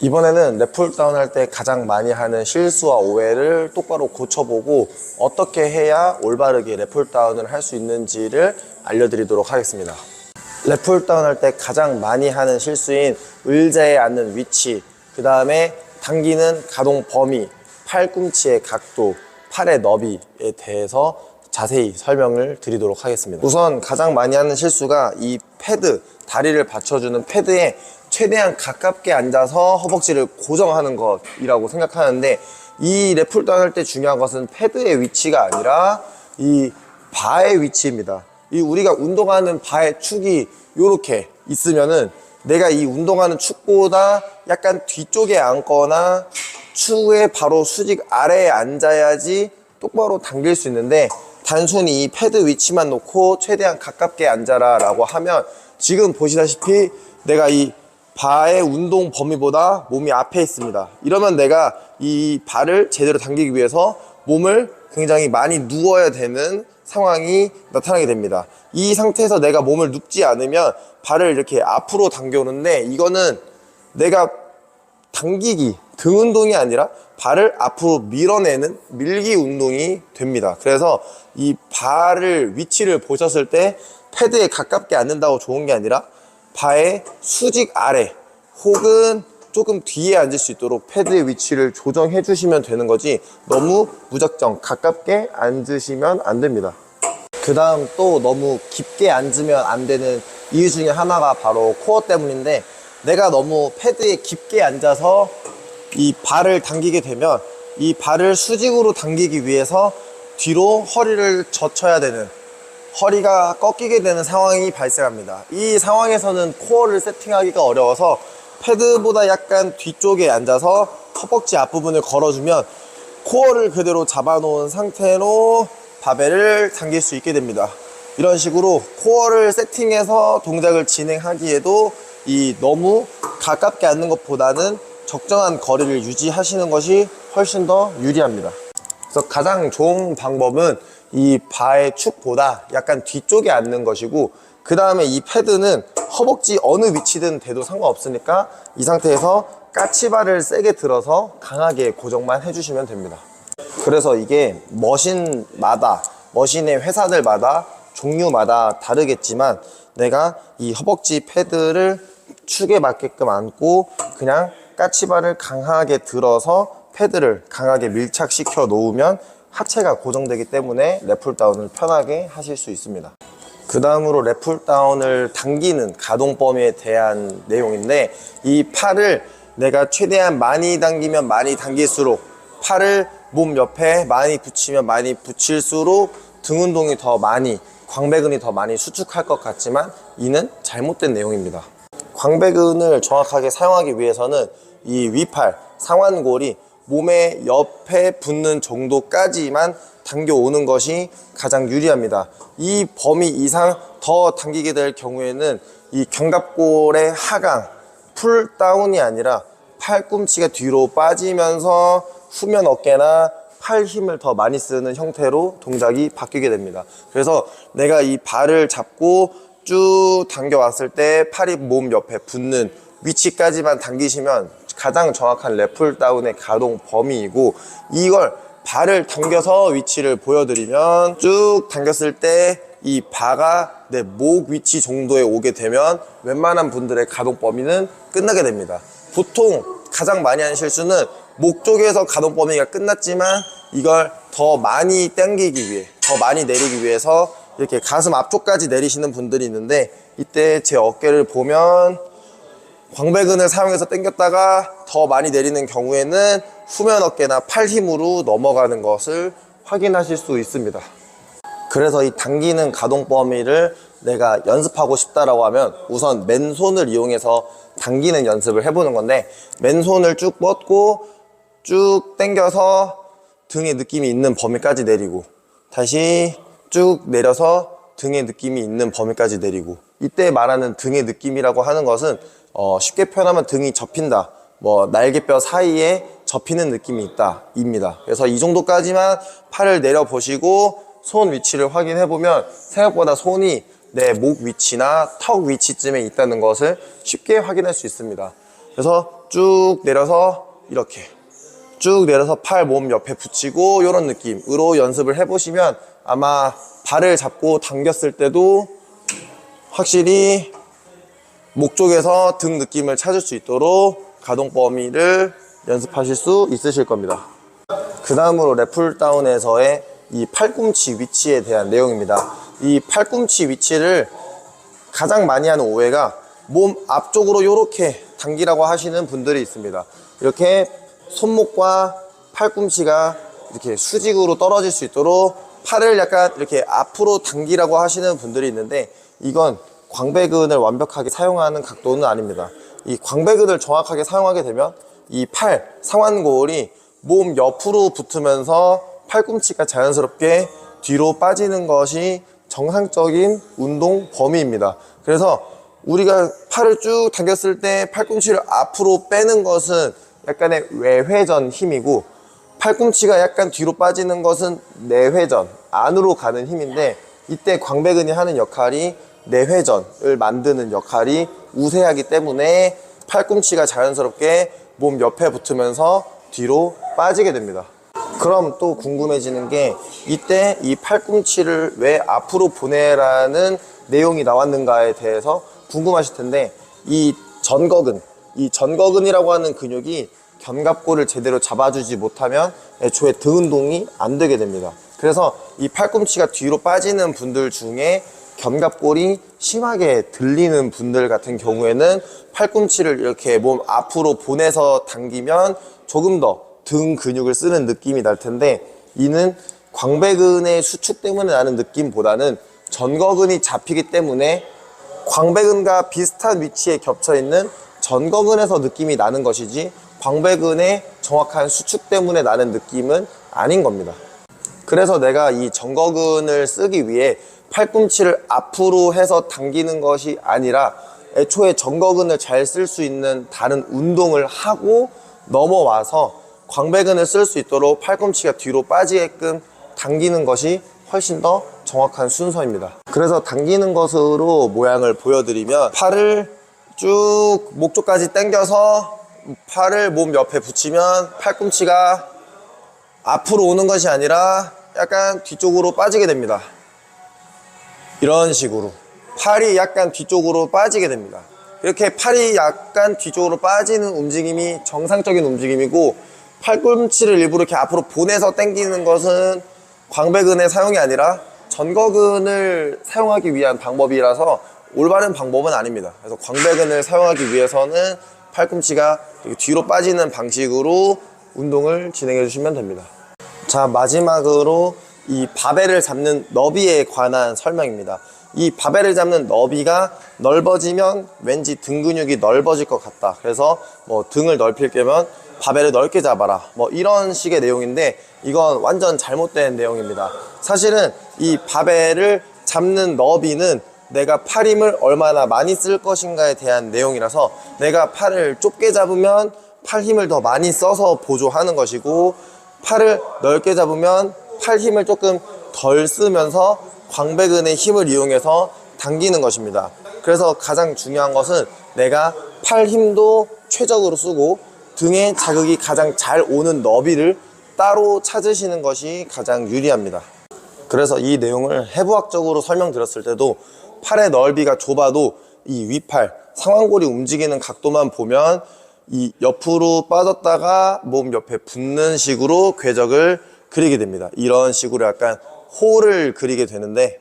이번에는 랩풀 다운 할 때 가장 많이 하는 실수와 오해를 똑바로 고쳐보고 어떻게 해야 올바르게 랩풀 다운을 할 수 있는지를 알려드리도록 하겠습니다. 랩풀 다운 할 때 가장 많이 하는 실수인 의자에 앉는 위치, 그 다음에 당기는 가동 범위, 팔꿈치의 각도, 팔의 너비에 대해서 자세히 설명을 드리도록 하겠습니다. 우선 가장 많이 하는 실수가 이 패드, 다리를 받쳐주는 패드에 최대한 가깝게 앉아서 허벅지를 고정하는 것이라고 생각하는데 이 랩풀 다운 할 때 중요한 것은 패드의 위치가 아니라 이 바의 위치입니다. 이 우리가 운동하는 바의 축이 이렇게 있으면은 내가 이 운동하는 축보다 약간 뒤쪽에 앉거나 축의 바로 수직 아래에 앉아야지 똑바로 당길 수 있는데 단순히 이 패드 위치만 놓고 최대한 가깝게 앉아라 라고 하면 지금 보시다시피 내가 이 바의 운동 범위보다 몸이 앞에 있습니다. 이러면 내가 이 발을 제대로 당기기 위해서 몸을 굉장히 많이 누워야 되는 상황이 나타나게 됩니다. 이 상태에서 내가 몸을 눕지 않으면 발을 이렇게 앞으로 당겨오는데 이거는 내가 당기기, 등 운동이 아니라 발을 앞으로 밀어내는 밀기 운동이 됩니다. 그래서 이 발을 위치를 보셨을 때 패드에 가깝게 앉는다고 좋은 게 아니라 바의 수직 아래 혹은 조금 뒤에 앉을 수 있도록 패드의 위치를 조정해 주시면 되는 거지 너무 무작정 가깝게 앉으시면 안 됩니다. 그 다음 또 너무 깊게 앉으면 안 되는 이유 중에 하나가 바로 코어 때문인데 내가 너무 패드에 깊게 앉아서 이 발을 당기게 되면 이 발을 수직으로 당기기 위해서 뒤로 허리를 젖혀야 되는 허리가 꺾이게 되는 상황이 발생합니다. 이 상황에서는 코어를 세팅하기가 어려워서 패드보다 약간 뒤쪽에 앉아서 허벅지 앞부분을 걸어주면 코어를 그대로 잡아놓은 상태로 바벨을 당길 수 있게 됩니다. 이런 식으로 코어를 세팅해서 동작을 진행하기에도 이 너무 가깝게 앉는 것보다는 적정한 거리를 유지하시는 것이 훨씬 더 유리합니다. 그래서 가장 좋은 방법은 이 바의 축보다 약간 뒤쪽에 앉는 것이고 그 다음에 이 패드는 허벅지 어느 위치든 돼도 상관없으니까 이 상태에서 까치발을 세게 들어서 강하게 고정만 해주시면 됩니다. 그래서 이게 머신마다 머신의 회사들마다 종류마다 다르겠지만 내가 이 허벅지 패드를 축에 맞게끔 앉고 그냥 까치발을 강하게 들어서 패드를 강하게 밀착시켜 놓으면 하체가 고정되기 때문에 랩풀 다운을 편하게 하실 수 있습니다. 그 다음으로 랩풀 다운을 당기는 가동 범위에 대한 내용인데 이 팔을 내가 최대한 많이 당기면 많이 당길수록 팔을 몸 옆에 많이 붙이면 많이 붙일수록 등 운동이 더 많이 광배근이 더 많이 수축할 것 같지만 이는 잘못된 내용입니다. 광배근을 정확하게 사용하기 위해서는 이 위팔 상완골이 몸의 옆에 붙는 정도까지만 당겨오는 것이 가장 유리합니다. 이 범위 이상 더 당기게 될 경우에는 이 견갑골의 하강, 풀 다운이 아니라 팔꿈치가 뒤로 빠지면서 후면 어깨나 팔 힘을 더 많이 쓰는 형태로 동작이 바뀌게 됩니다. 그래서 내가 이 발을 잡고 쭉 당겨왔을 때 팔이 몸 옆에 붙는 위치까지만 당기시면 가장 정확한 랩풀 다운의 가동 범위이고 이걸 발을 당겨서 위치를 보여드리면 쭉 당겼을 때 이 바가 내 목 위치 정도에 오게 되면 웬만한 분들의 가동 범위는 끝나게 됩니다. 보통 가장 많이 하는 실수는 목 쪽에서 가동 범위가 끝났지만 이걸 더 많이 당기기 위해 더 많이 내리기 위해서 이렇게 가슴 앞쪽까지 내리시는 분들이 있는데 이때 제 어깨를 보면 광배근을 사용해서 당겼다가 더 많이 내리는 경우에는 후면 어깨나 팔 힘으로 넘어가는 것을 확인하실 수 있습니다. 그래서 이 당기는 가동 범위를 내가 연습하고 싶다라고 하면 우선 맨손을 이용해서 당기는 연습을 해보는 건데 맨손을 쭉 뻗고 쭉 당겨서 등에 느낌이 있는 범위까지 내리고 다시 쭉 내려서 등에 느낌이 있는 범위까지 내리고 이때 말하는 등의 느낌이라고 하는 것은 어, 쉽게 표현하면 등이 접힌다. 뭐 날개뼈 사이에 접히는 느낌이 있다. 입니다. 그래서 이 정도까지만 팔을 내려 보시고 손 위치를 확인해 보면 생각보다 손이 내 목 위치나 턱 위치쯤에 있다는 것을 쉽게 확인할 수 있습니다. 그래서 쭉 내려서 이렇게 쭉 내려서 팔 몸 옆에 붙이고 이런 느낌으로 연습을 해보시면 아마 발을 잡고 당겼을 때도 확실히 목 쪽에서 등 느낌을 찾을 수 있도록 가동 범위를 연습하실 수 있으실 겁니다. 그 다음으로 랩풀다운에서의 이 팔꿈치 위치에 대한 내용입니다. 이 팔꿈치 위치를 가장 많이 하는 오해가 몸 앞쪽으로 이렇게 당기라고 하시는 분들이 있습니다. 이렇게 손목과 팔꿈치가 이렇게 수직으로 떨어질 수 있도록 팔을 약간 이렇게 앞으로 당기라고 하시는 분들이 있는데 이건 광배근을 완벽하게 사용하는 각도는 아닙니다. 이 광배근을 정확하게 사용하게 되면 이 팔 상완골이 몸 옆으로 붙으면서 팔꿈치가 자연스럽게 뒤로 빠지는 것이 정상적인 운동 범위입니다. 그래서 우리가 팔을 쭉 당겼을 때 팔꿈치를 앞으로 빼는 것은 약간의 외회전 힘이고 팔꿈치가 약간 뒤로 빠지는 것은 내회전 안으로 가는 힘인데 이때 광배근이 하는 역할이 내회전을 만드는 역할이 우세하기 때문에 팔꿈치가 자연스럽게 몸 옆에 붙으면서 뒤로 빠지게 됩니다. 그럼 또 궁금해지는 게 이때 이 팔꿈치를 왜 앞으로 보내라는 내용이 나왔는가에 대해서 궁금하실 텐데 이 전거근, 이 전거근이라고 하는 근육이 견갑골을 제대로 잡아주지 못하면 애초에 등 운동이 안 되게 됩니다. 그래서 이 팔꿈치가 뒤로 빠지는 분들 중에 견갑골이 심하게 들리는 분들 같은 경우에는 팔꿈치를 이렇게 몸 앞으로 보내서 당기면 조금 더 등 근육을 쓰는 느낌이 날 텐데 이는 광배근의 수축 때문에 나는 느낌보다는 전거근이 잡히기 때문에 광배근과 비슷한 위치에 겹쳐 있는 전거근에서 느낌이 나는 것이지 광배근의 정확한 수축 때문에 나는 느낌은 아닌 겁니다. 그래서 내가 이 전거근을 쓰기 위해 팔꿈치를 앞으로 해서 당기는 것이 아니라 애초에 전거근을 잘 쓸 수 있는 다른 운동을 하고 넘어와서 광배근을 쓸 수 있도록 팔꿈치가 뒤로 빠지게끔 당기는 것이 훨씬 더 정확한 순서입니다. 그래서 당기는 것으로 모양을 보여드리면 팔을 쭉 목쪽까지 당겨서 팔을 몸 옆에 붙이면 팔꿈치가 앞으로 오는 것이 아니라 약간 뒤쪽으로 빠지게 됩니다. 이런 식으로 팔이 약간 뒤쪽으로 빠지게 됩니다. 이렇게 팔이 약간 뒤쪽으로 빠지는 움직임이 정상적인 움직임이고 팔꿈치를 일부러 이렇게 앞으로 보내서 당기는 것은 광배근의 사용이 아니라 전거근을 사용하기 위한 방법이라서 올바른 방법은 아닙니다. 그래서 광배근을 사용하기 위해서는 팔꿈치가 뒤로 빠지는 방식으로 운동을 진행해 주시면 됩니다. 자, 마지막으로 이 바벨을 잡는 너비에 관한 설명입니다. 이 바벨을 잡는 너비가 넓어지면 왠지 등 근육이 넓어질 것 같다. 그래서 뭐 등을 넓힐 게면 바벨을 넓게 잡아라. 뭐 이런 식의 내용인데 이건 완전 잘못된 내용입니다. 사실은 이 바벨을 잡는 너비는 내가 팔 힘을 얼마나 많이 쓸 것인가에 대한 내용이라서 내가 팔을 좁게 잡으면 팔 힘을 더 많이 써서 보조하는 것이고 팔을 넓게 잡으면 팔 힘을 조금 덜 쓰면서 광배근의 힘을 이용해서 당기는 것입니다. 그래서 가장 중요한 것은 내가 팔 힘도 최적으로 쓰고 등에 자극이 가장 잘 오는 너비를 따로 찾으시는 것이 가장 유리합니다. 그래서 이 내용을 해부학적으로 설명드렸을 때도 팔의 넓이가 좁아도 이 위팔 상완골이 움직이는 각도만 보면 이 옆으로 빠졌다가 몸 옆에 붙는 식으로 궤적을 그리게 됩니다. 이런 식으로 약간 호를 그리게 되는데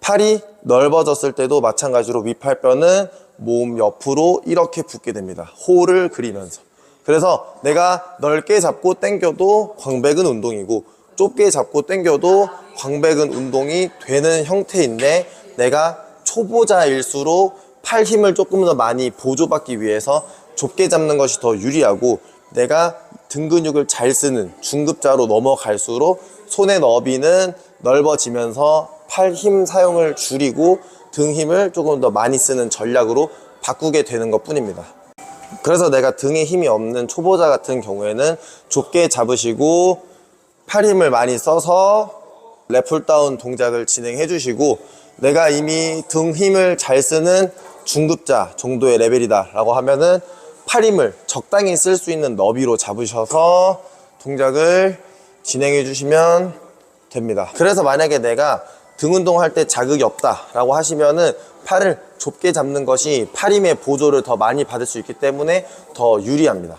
팔이 넓어졌을 때도 마찬가지로 위팔뼈는 몸 옆으로 이렇게 붙게 됩니다. 호를 그리면서. 그래서 내가 넓게 잡고 당겨도 광배근 운동이고 좁게 잡고 당겨도 광배근 운동이 되는 형태인데 내가 초보자일수록 팔 힘을 조금 더 많이 보조받기 위해서 좁게 잡는 것이 더 유리하고 내가 등 근육을 잘 쓰는 중급자로 넘어갈수록 손의 너비는 넓어지면서 팔 힘 사용을 줄이고 등 힘을 조금 더 많이 쓰는 전략으로 바꾸게 되는 것 뿐입니다. 그래서 내가 등에 힘이 없는 초보자 같은 경우에는 좁게 잡으시고 팔 힘을 많이 써서 랩풀다운 동작을 진행해 주시고 내가 이미 등 힘을 잘 쓰는 중급자 정도의 레벨이다 라고 하면은 팔 힘을 적당히 쓸 수 있는 너비로 잡으셔서 동작을 진행해 주시면 됩니다. 그래서 만약에 내가 등 운동할 때 자극이 없다 라고 하시면은 팔을 좁게 잡는 것이 팔 힘의 보조를 더 많이 받을 수 있기 때문에 더 유리합니다.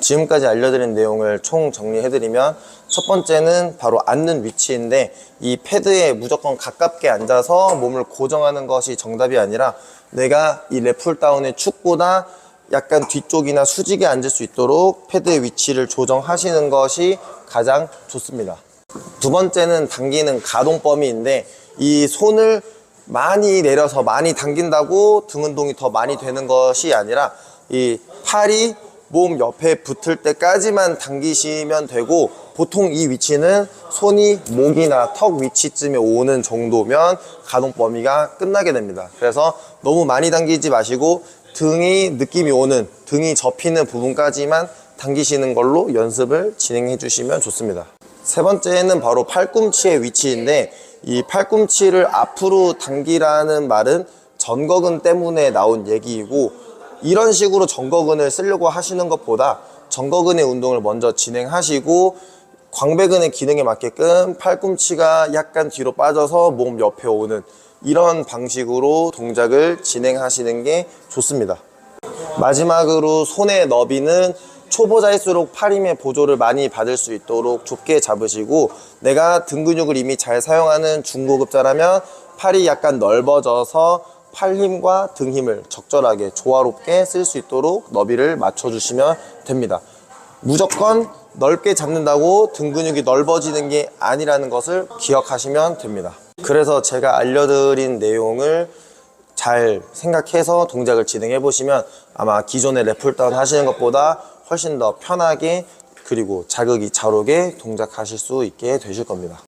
지금까지 알려드린 내용을 총 정리해드리면 첫 번째는 바로 앉는 위치인데 이 패드에 무조건 가깝게 앉아서 몸을 고정하는 것이 정답이 아니라 내가 이 랩풀다운의 축보다 약간 뒤쪽이나 수직에 앉을 수 있도록 패드의 위치를 조정하시는 것이 가장 좋습니다. 두 번째는 당기는 가동 범위인데 이 손을 많이 내려서 많이 당긴다고 등 운동이 더 많이 되는 것이 아니라 이 팔이 몸 옆에 붙을 때까지만 당기시면 되고 보통 이 위치는 손이 목이나 턱 위치쯤에 오는 정도면 가동 범위가 끝나게 됩니다. 그래서 너무 많이 당기지 마시고 등이 느낌이 오는 등이 접히는 부분까지만 당기시는 걸로 연습을 진행해 주시면 좋습니다. 세 번째는 바로 팔꿈치의 위치인데 이 팔꿈치를 앞으로 당기라는 말은 전거근 때문에 나온 얘기이고 이런 식으로 전거근을 쓰려고 하시는 것보다 전거근의 운동을 먼저 진행하시고 광배근의 기능에 맞게끔 팔꿈치가 약간 뒤로 빠져서 몸 옆에 오는 이런 방식으로 동작을 진행하시는 게 좋습니다. 마지막으로 손의 너비는 초보자일수록 팔 힘의 보조를 많이 받을 수 있도록 좁게 잡으시고 내가 등 근육을 이미 잘 사용하는 중고급자라면 팔이 약간 넓어져서 팔 힘과 등 힘을 적절하게 조화롭게 쓸 수 있도록 너비를 맞춰주시면 됩니다. 무조건 넓게 잡는다고 등 근육이 넓어지는 게 아니라는 것을 기억하시면 됩니다. 그래서 제가 알려드린 내용을 잘 생각해서 동작을 진행해 보시면 아마 기존의 랩풀다운 하시는 것보다 훨씬 더 편하게 그리고 자극이 잘 오게 동작하실 수 있게 되실 겁니다.